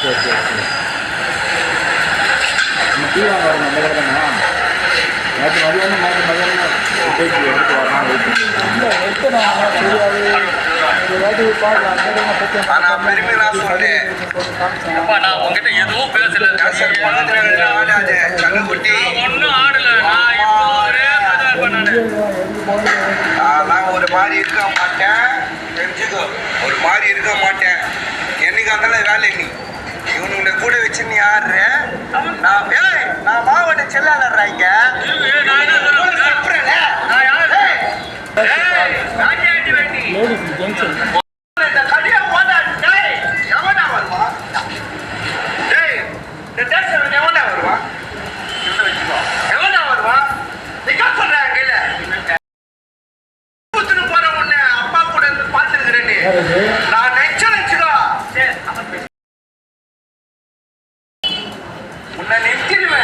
சரி சரி நம்ம டீ வாங்க வரணும் அந்த கடை தானே நேற்று மதியானம் நேற்று மதியானம் பேச்சு எடுத்து வரலாம் இல்லை தெரியாது பெருமை நான் நான் உங்ககிட்ட எதுவும் பேசல நான் ஆடல. ஒரே நான் மாதிரி இருக்க மாட்டேன். தெரிஞ்சுக்கோ. ஒரு மாதிரி இருக்க மாட்டேன். என்னைக்கு இருந்தாலும் வேலை நீ. யாரு நான் நான் மாவட்ட செயலாளர் இங்க. Yeah, ನಾನು ನಿಂತಿರುವೆ